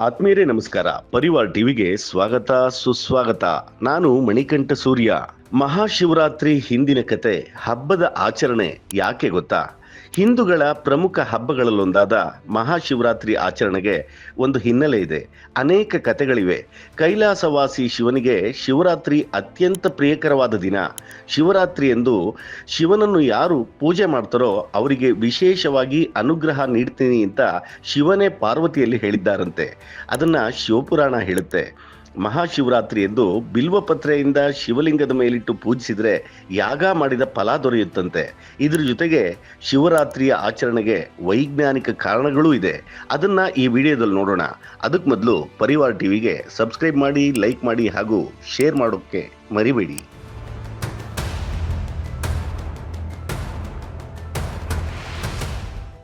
ಆತ್ಮೀಯರೇ ನಮಸ್ಕಾರ. ಪರಿವಾರ್ ಟಿವಿಗೆ ಸ್ವಾಗತ, ಸುಸ್ವಾಗತ. ನಾನು ಮಣಿಕಂಠ ಸೂರ್ಯ. ಮಹಾಶಿವರಾತ್ರಿ ಹಿಂದಿನ ಕತೆ, ಹಬ್ಬದ ಆಚರಣೆ ಯಾಕೆ ಗೊತ್ತಾ? ಹಿಂದೂಗಳ ಪ್ರಮುಖ ಹಬ್ಬಗಳಲ್ಲೊಂದಾದ ಮಹಾಶಿವರಾತ್ರಿ ಆಚರಣೆಗೆ ಒಂದು ಹಿನ್ನೆಲೆ ಇದೆ. ಅನೇಕ ಕಥೆಗಳಿವೆ. ಕೈಲಾಸವಾಸಿ ಶಿವನಿಗೆ ಶಿವರಾತ್ರಿ ಅತ್ಯಂತ ಪ್ರಿಯಕರವಾದ ದಿನ. ಶಿವರಾತ್ರಿ ಎಂದು ಶಿವನನ್ನು ಯಾರು ಪೂಜೆ ಮಾಡ್ತಾರೋ ಅವರಿಗೆ ವಿಶೇಷವಾಗಿ ಅನುಗ್ರಹ ನೀಡ್ತೀನಿ ಅಂತ ಶಿವನೇ ಪಾರ್ವತಿಯಲ್ಲಿ ಹೇಳಿದ್ದಾರಂತೆ. ಅದನ್ನು ಶಿವಪುರಾಣ ಹೇಳುತ್ತೆ. ಮಹಾಶಿವರಾತ್ರಿ ಎಂದು ಬಿಲ್ವಪತ್ರೆಯಿಂದ ಶಿವಲಿಂಗದ ಮೇಲಿಟ್ಟು ಪೂಜಿಸಿದರೆ ಯಾಗ ಮಾಡಿದ ಫಲ ದೊರೆಯುತ್ತಂತೆ. ಇದ್ರ ಜೊತೆಗೆ ಶಿವರಾತ್ರಿಯ ಆಚರಣೆಗೆ ವೈಜ್ಞಾನಿಕ ಕಾರಣಗಳೂ ಇದೆ. ಅದನ್ನ ಈ ವಿಡಿಯೋದಲ್ಲಿ ನೋಡೋಣ. ಅದಕ್ಕೆ ಮೊದಲು ಪರಿವಾರ ಟಿವಿಗೆ ಸಬ್ಸ್ಕ್ರೈಬ್ ಮಾಡಿ, ಲೈಕ್ ಮಾಡಿ ಹಾಗೂ ಶೇರ್ ಮಾಡೋಕ್ಕೆ ಮರಿಬೇಡಿ.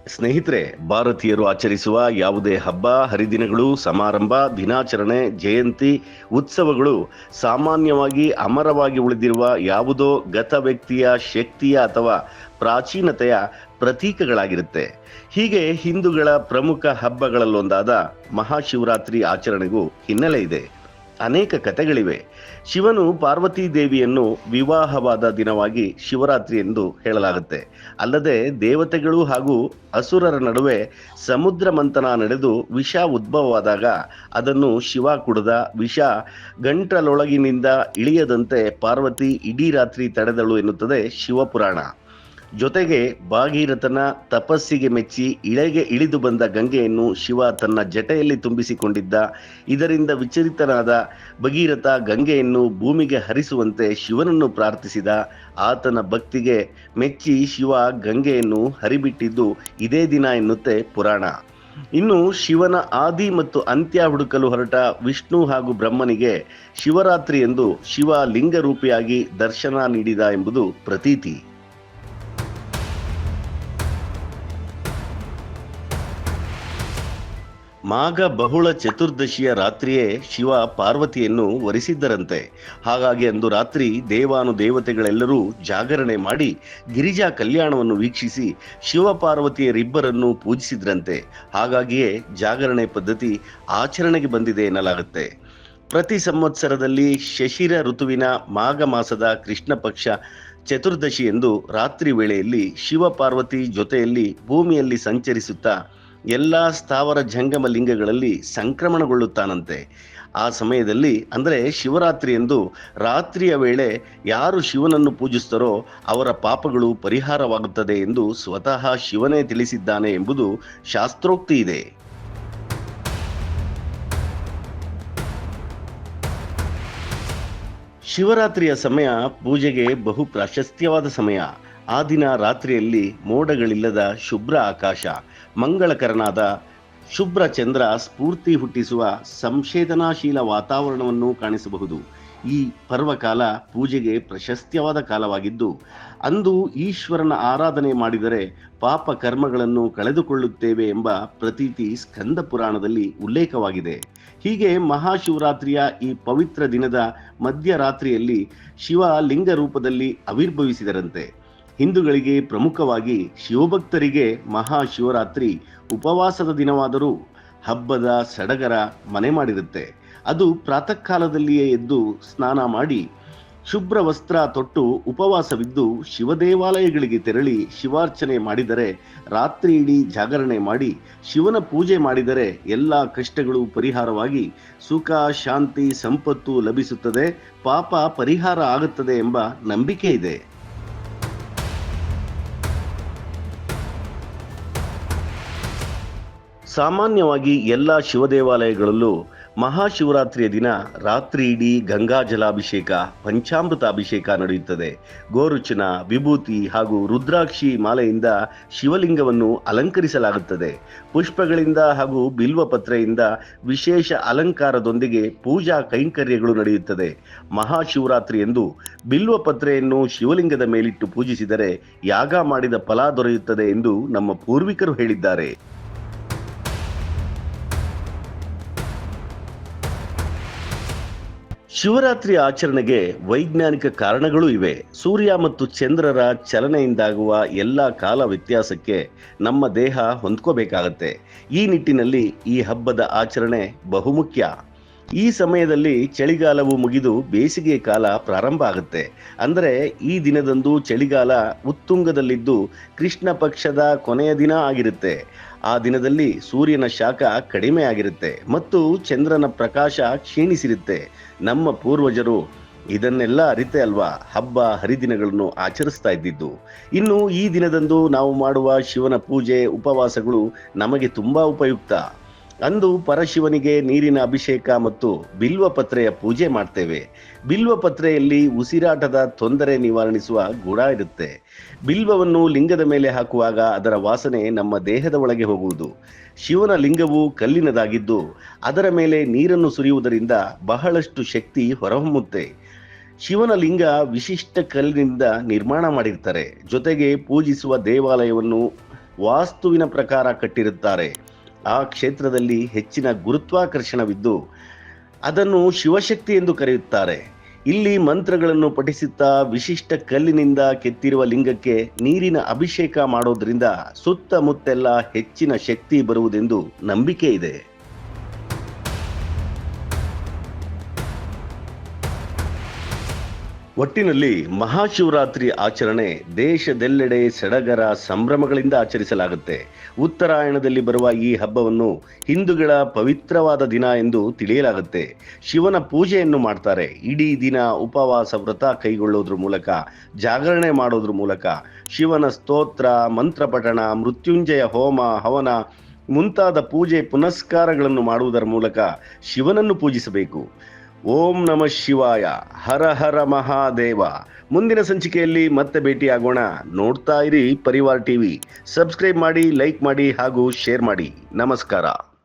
ಸ್ನೇಹಿತರೆ, ಭಾರತೀಯರು ಆಚರಿಸುವ ಯಾವುದೇ ಹಬ್ಬ, ಹರಿದಿನಗಳು, ಸಮಾರಂಭ, ದಿನಾಚರಣೆ, ಜಯಂತಿ, ಉತ್ಸವಗಳು ಸಾಮಾನ್ಯವಾಗಿ ಅಮರವಾಗಿ ಉಳಿದಿರುವ ಯಾವುದೋ ಗತ ವ್ಯಕ್ತಿಯ ಶಕ್ತಿಯ ಅಥವಾ ಪ್ರಾಚೀನತೆಯ ಪ್ರತೀಕಗಳಾಗಿರುತ್ತೆ. ಹೀಗೆ ಹಿಂದೂಗಳ ಪ್ರಮುಖ ಹಬ್ಬಗಳಲ್ಲೊಂದಾದ ಮಹಾಶಿವರಾತ್ರಿ ಆಚರಣೆಗೂ ಹಿನ್ನೆಲೆ ಇದೆ. ಅನೇಕ ಕಥೆಗಳಿವೆ. ಶಿವನು ಪಾರ್ವತಿ ದೇವಿಯನ್ನು ವಿವಾಹವಾದ ದಿನವಾಗಿ ಶಿವರಾತ್ರಿ ಎಂದು ಹೇಳಲಾಗುತ್ತೆ. ಅಲ್ಲದೆ ದೇವತೆಗಳು ಹಾಗೂ ಅಸುರರ ನಡುವೆ ಸಮುದ್ರ ಮಂಥನ ನಡೆದು ವಿಷ ಉದ್ಭವವಾದಾಗ ಅದನ್ನು ಶಿವ ಕುಡಿದ ವಿಷ ಗಂಟಲೊಳಗಿನಿಂದ ಇಳಿಯದಂತೆ ಪಾರ್ವತಿ ಇಡೀ ರಾತ್ರಿ ತಡೆದಳು ಎನ್ನುತ್ತದೆ ಶಿವಪುರಾಣ. ಜೊತೆಗೆ ಭಾಗೀರಥನ ತಪಸ್ಸಿಗೆ ಮೆಚ್ಚಿ ಇಳೆಗೆ ಇಳಿದು ಬಂದ ಗಂಗೆಯನ್ನು ಶಿವ ತನ್ನ ಜಟೆಯಲ್ಲಿ ತುಂಬಿಸಿಕೊಂಡಿದ್ದ. ಇದರಿಂದ ವಿಚಲಿತನಾದ ಭಗೀರಥ ಗಂಗೆಯನ್ನು ಭೂಮಿಗೆ ಹರಿಸುವಂತೆ ಶಿವನನ್ನು ಪ್ರಾರ್ಥಿಸಿದ. ಆತನ ಭಕ್ತಿಗೆ ಮೆಚ್ಚಿ ಶಿವ ಗಂಗೆಯನ್ನು ಹರಿಬಿಟ್ಟಿದ್ದು ಇದೇ ದಿನ ಎನ್ನುತ್ತೆ ಪುರಾಣ. ಇನ್ನು ಶಿವನ ಆದಿ ಮತ್ತು ಅಂತ್ಯ ಹುಡುಕಲು ಹೊರಟ ವಿಷ್ಣು ಹಾಗೂ ಬ್ರಹ್ಮನಿಗೆ ಶಿವರಾತ್ರಿ ಎಂದು ಶಿವ ಲಿಂಗರೂಪಿಯಾಗಿ ದರ್ಶನ ನೀಡಿದ ಎಂಬುದು ಪ್ರತೀತಿ. ಮಾಘ ಬಹುಳ ಚತುರ್ದಶಿಯ ರಾತ್ರಿಯೇ ಶಿವ ಪಾರ್ವತಿಯನ್ನು ವರಿಸಿದ್ದರಂತೆ. ಹಾಗಾಗಿ ಅಂದು ರಾತ್ರಿ ದೇವಾನು ದೇವತೆಗಳೆಲ್ಲರೂ ಜಾಗರಣೆ ಮಾಡಿ ಗಿರಿಜಾ ಕಲ್ಯಾಣವನ್ನು ವೀಕ್ಷಿಸಿ ಶಿವ ಪಾರ್ವತಿಯರಿಬ್ಬರನ್ನು ಪೂಜಿಸಿದ್ರಂತೆ. ಹಾಗಾಗಿಯೇ ಜಾಗರಣೆ ಪದ್ಧತಿ ಆಚರಣೆಗೆ ಬಂದಿದೆ ಎನ್ನಲಾಗುತ್ತೆ. ಪ್ರತಿ ಸಂವತ್ಸರದಲ್ಲಿ ಶಶಿರ ಋತುವಿನ ಮಾಘ ಮಾಸದ ಕೃಷ್ಣ ಪಕ್ಷ ಚತುರ್ದಶಿ ಎಂದು ರಾತ್ರಿ ವೇಳೆಯಲ್ಲಿ ಶಿವ ಪಾರ್ವತಿ ಜೊತೆಯಲ್ಲಿ ಭೂಮಿಯಲ್ಲಿ ಸಂಚರಿಸುತ್ತಾ ಎಲ್ಲ ಸ್ಥಾವರ ಜಂಗಮ ಲಿಂಗಗಳಲ್ಲಿ ಸಂಕ್ರಮಣಗೊಳ್ಳುತ್ತಾನಂತೆ. ಆ ಸಮಯದಲ್ಲಿ ಅಂದರೆ ಶಿವರಾತ್ರಿ ಎಂದು ರಾತ್ರಿಯ ವೇಳೆ ಯಾರು ಶಿವನನ್ನು ಪೂಜಿಸ್ತಾರೋ ಅವರ ಪಾಪಗಳು ಪರಿಹಾರವಾಗುತ್ತದೆ ಎಂದು ಸ್ವತಃ ಶಿವನೇ ತಿಳಿಸಿದ್ದಾನೆ ಎಂಬುದು ಶಾಸ್ತ್ರೋಕ್ತಿ ಇದೆ. ಶಿವರಾತ್ರಿಯ ಸಮಯ ಪೂಜೆಗೆ ಬಹು ಪ್ರಾಶಸ್ತ್ಯವಾದ ಸಮಯ. ಆ ದಿನ ರಾತ್ರಿಯಲ್ಲಿ ಮೋಡಗಳಿಲ್ಲದ ಶುಭ್ರ ಆಕಾಶ. ಮಂಗಳಕರನಾದ ಶುಭ್ರ ಚಂದ್ರ ಸ್ಫೂರ್ತಿ ಹುಟ್ಟಿಸುವ ಸಂಶೇದನಾಶೀಲ ವಾತಾವರಣವನ್ನು ಕಾಣಿಸಬಹುದು. ಈ ಪರ್ವಕಾಲ ಪೂಜೆಗೆ ಪ್ರಶಸ್ತ್ಯವಾದ ಕಾಲವಾಗಿದ್ದು, ಅಂದು ಈಶ್ವರನ ಆರಾಧನೆ ಮಾಡಿದರೆ ಪಾಪ ಕರ್ಮಗಳನ್ನು ಕಳೆದುಕೊಳ್ಳುತ್ತೇವೆ ಎಂಬ ಪ್ರತೀತಿ ಸ್ಕಂದ ಪುರಾಣದಲ್ಲಿ ಉಲ್ಲೇಖವಾಗಿದೆ. ಹೀಗೆ ಮಹಾಶಿವರಾತ್ರಿಯ ಈ ಪವಿತ್ರ ದಿನದ ಮಧ್ಯರಾತ್ರಿಯಲ್ಲಿ ಶಿವ ಲಿಂಗ ರೂಪದಲ್ಲಿ ಆವಿರ್ಭವಿಸಿದರಂತೆ. ಹಿಂದೂಗಳಿಗೆ ಪ್ರಮುಖವಾಗಿ ಶಿವಭಕ್ತರಿಗೆ ಮಹಾಶಿವರಾತ್ರಿ ಉಪವಾಸದ ದಿನವಾದರೂ ಹಬ್ಬದ ಸಡಗರ ಮನೆ ಮಾಡಿರುತ್ತೆ. ಅದು ಪ್ರಾತಃ ಕಾಲದಲ್ಲಿಯೇ ಎದ್ದು ಸ್ನಾನ ಮಾಡಿ ಶುಭ್ರ ವಸ್ತ್ರ ತೊಟ್ಟು ಉಪವಾಸವಿದ್ದು ಶಿವದೇವಾಲಯಗಳಿಗೆ ತೆರಳಿ ಶಿವಾರ್ಚನೆ ಮಾಡಿದರೆ ರಾತ್ರಿ ಇಡೀ ಜಾಗರಣೆ ಮಾಡಿ ಶಿವನ ಪೂಜೆ ಮಾಡಿದರೆ ಎಲ್ಲ ಕಷ್ಟಗಳು ಪರಿಹಾರವಾಗಿ ಸುಖ, ಶಾಂತಿ, ಸಂಪತ್ತು ಲಭಿಸುತ್ತದೆ. ಪಾಪ ಪರಿಹಾರ ಆಗುತ್ತದೆ ಎಂಬ ನಂಬಿಕೆ ಇದೆ. ಸಾಮಾನ್ಯವಾಗಿ ಎಲ್ಲ ಶಿವದೇವಾಲಯಗಳಲ್ಲೂ ಮಹಾಶಿವರಾತ್ರಿಯ ದಿನ ರಾತ್ರಿ ಇಡೀ ಗಂಗಾ ಜಲಾಭಿಷೇಕ ಪಂಚಾಮೃತ ಅಭಿಷೇಕ ನಡೆಯುತ್ತದೆ. ಗೋರುಚನ, ವಿಭೂತಿ ಹಾಗೂ ರುದ್ರಾಕ್ಷಿ ಮಾಲೆಯಿಂದ ಶಿವಲಿಂಗವನ್ನು ಅಲಂಕರಿಸಲಾಗುತ್ತದೆ. ಪುಷ್ಪಗಳಿಂದ ಹಾಗೂ ಬಿಲ್ವಪತ್ರೆಯಿಂದ ವಿಶೇಷ ಅಲಂಕಾರದೊಂದಿಗೆ ಪೂಜಾ ಕೈಂಕರ್ಯಗಳು ನಡೆಯುತ್ತದೆ. ಮಹಾಶಿವರಾತ್ರಿ ಎಂದು ಬಿಲ್ವಪತ್ರೆಯನ್ನು ಶಿವಲಿಂಗದ ಮೇಲಿಟ್ಟು ಪೂಜಿಸಿದರೆ ಯಾಗ ಮಾಡಿದ ಫಲ ದೊರೆಯುತ್ತದೆ ಎಂದು ನಮ್ಮ ಪೂರ್ವಿಕರು ಹೇಳಿದ್ದಾರೆ. ಶಿವರಾತ್ರಿ ಆಚರಣೆಗೆ ವೈಜ್ಞಾನಿಕ ಕಾರಣಗಳೂ ಇವೆ. ಸೂರ್ಯ ಮತ್ತು ಚಂದ್ರರ ಚಲನೆಯಿಂದಾಗುವ ಎಲ್ಲ ಕಾಲ ವ್ಯತ್ಯಾಸಕ್ಕೆ ನಮ್ಮ ದೇಹ ಹೊಂದ್ಕೋಬೇಕಾಗತ್ತೆ. ಈ ನಿಟ್ಟಿನಲ್ಲಿ ಈ ಹಬ್ಬದ ಆಚರಣೆ ಬಹುಮುಖ್ಯ. ಈ ಸಮಯದಲ್ಲಿ ಚಳಿಗಾಲವು ಮುಗಿದು ಬೇಸಿಗೆ ಕಾಲ ಪ್ರಾರಂಭ ಆಗುತ್ತೆ. ಅಂದರೆ ಈ ದಿನದಂದು ಚಳಿಗಾಲ ಉತ್ತುಂಗದಲ್ಲಿದ್ದು ಕೃಷ್ಣ ಪಕ್ಷದ ಕೊನೆಯ ದಿನ ಆಗಿರುತ್ತೆ. ಆ ದಿನದಲ್ಲಿ ಸೂರ್ಯನ ಶಾಖ ಕಡಿಮೆ ಆಗಿರುತ್ತೆ ಮತ್ತು ಚಂದ್ರನ ಪ್ರಕಾಶ ಕ್ಷೀಣಿಸಿರುತ್ತೆ. ನಮ್ಮ ಪೂರ್ವಜರು ಇದನ್ನೆಲ್ಲ ಅರಿತೆ ಅಲ್ವಾ? ಹಬ್ಬ, ಹರಿದಿನಗಳನ್ನು ಆಚರಿಸ್ತಾ ಇದ್ದಿದ್ದು. ಇನ್ನು ಈ ದಿನದಂದು ನಾವು ಮಾಡುವ ಶಿವನ ಪೂಜೆ, ಉಪವಾಸಗಳು ನಮಗೆ ತುಂಬಾ ಉಪಯುಕ್ತ. ಅಂದು ಪರಶಿವನಿಗೆ ನೀರಿನ ಅಭಿಷೇಕ ಮತ್ತು ಬಿಲ್ವಪತ್ರೆಯ ಪೂಜೆ ಮಾಡ್ತೇವೆ. ಬಿಲ್ವಪತ್ರೆಯಲ್ಲಿ ಉಸಿರಾಟದ ತೊಂದರೆ ನಿವಾರಣಿಸುವ ಗುಣ ಇರುತ್ತೆ. ಬಿಲ್ವವನ್ನು ಲಿಂಗದ ಮೇಲೆ ಹಾಕುವಾಗ ಅದರ ವಾಸನೆ ನಮ್ಮ ದೇಹದ ಒಳಗೆ ಹೋಗುವುದು. ಶಿವನ ಲಿಂಗವು ಕಲ್ಲಿನದಾಗಿದ್ದು, ಅದರ ಮೇಲೆ ನೀರನ್ನು ಸುರಿಯುವುದರಿಂದ ಬಹಳಷ್ಟು ಶಕ್ತಿ ಹೊರಹೊಮ್ಮುತ್ತೆ. ಶಿವನ ಲಿಂಗ ವಿಶಿಷ್ಟ ಕಲ್ಲಿನಿಂದ ನಿರ್ಮಾಣ ಮಾಡಿರ್ತಾರೆ. ಜೊತೆಗೆ ಪೂಜಿಸುವ ದೇವಾಲಯವನ್ನು ವಾಸ್ತುವಿನ ಪ್ರಕಾರ ಕಟ್ಟಿರುತ್ತಾರೆ. ಆ ಕ್ಷೇತ್ರದಲ್ಲಿ ಹೆಚ್ಚಿನ ಗುರುತ್ವಾಕರ್ಷಣವಿದ್ದು ಅದನ್ನು ಶಿವಶಕ್ತಿ ಎಂದು ಕರೆಯುತ್ತಾರೆ. ಇಲ್ಲಿ ಮಂತ್ರಗಳನ್ನು ಪಠಿಸುತ್ತಾ ವಿಶಿಷ್ಟ ಕಲ್ಲಿನಿಂದ ಕೆತ್ತಿರುವ ಲಿಂಗಕ್ಕೆ ನೀರಿನ ಅಭಿಷೇಕ ಮಾಡೋದ್ರಿಂದ ಸುತ್ತಮುತ್ತೆಲ್ಲ ಹೆಚ್ಚಿನ ಶಕ್ತಿ ಬರುವುದೆಂದು ನಂಬಿಕೆ ಇದೆ. ಒಟ್ಟಿನಲ್ಲಿ ಮಹಾಶಿವರಾತ್ರಿ ಆಚರಣೆ ದೇಶದೆಲ್ಲೆಡೆ ಸಡಗರ ಸಂಭ್ರಮಗಳಿಂದ ಆಚರಿಸಲಾಗುತ್ತೆ. ಉತ್ತರಾಯಣದಲ್ಲಿ ಬರುವ ಈ ಹಬ್ಬವನ್ನು ಹಿಂದೂಗಳ ಪವಿತ್ರವಾದ ದಿನ ಎಂದು ತಿಳಿಯಲಾಗುತ್ತೆ. ಶಿವನ ಪೂಜೆಯನ್ನು ಮಾಡ್ತಾರೆ. ಇಡೀ ದಿನ ಉಪವಾಸ ವ್ರತ ಕೈಗೊಳ್ಳೋದ್ರ ಮೂಲಕ, ಜಾಗರಣೆ ಮಾಡೋದ್ರ ಮೂಲಕ, ಶಿವನ ಸ್ತೋತ್ರ ಮಂತ್ರಪಠಣ ಮೃತ್ಯುಂಜಯ ಹೋಮ, ಹವನ ಮುಂತಾದ ಪೂಜೆ ಪುನಸ್ಕಾರಗಳನ್ನು ಮಾಡುವುದರ ಮೂಲಕ ಶಿವನನ್ನು ಪೂಜಿಸಬೇಕು. ಓಂ ನಮ ಶಿವಾಯ. ಹರ ಹರ ಮಹಾದೇವ. ಮುಂದಿನ ಸಂಚಿಕೆಯಲ್ಲಿ ಮತ್ತೆ ಭೇಟಿಯಾಗೋಣ. ನೋಡ್ತಾ ಇರಿ ಪರಿವಾರ್ ಟಿವಿ. ಸಬ್ಸ್ಕ್ರೈಬ್ ಮಾಡಿ, ಲೈಕ್ ಮಾಡಿ ಹಾಗೂ ಶೇರ್ ಮಾಡಿ. ನಮಸ್ಕಾರ.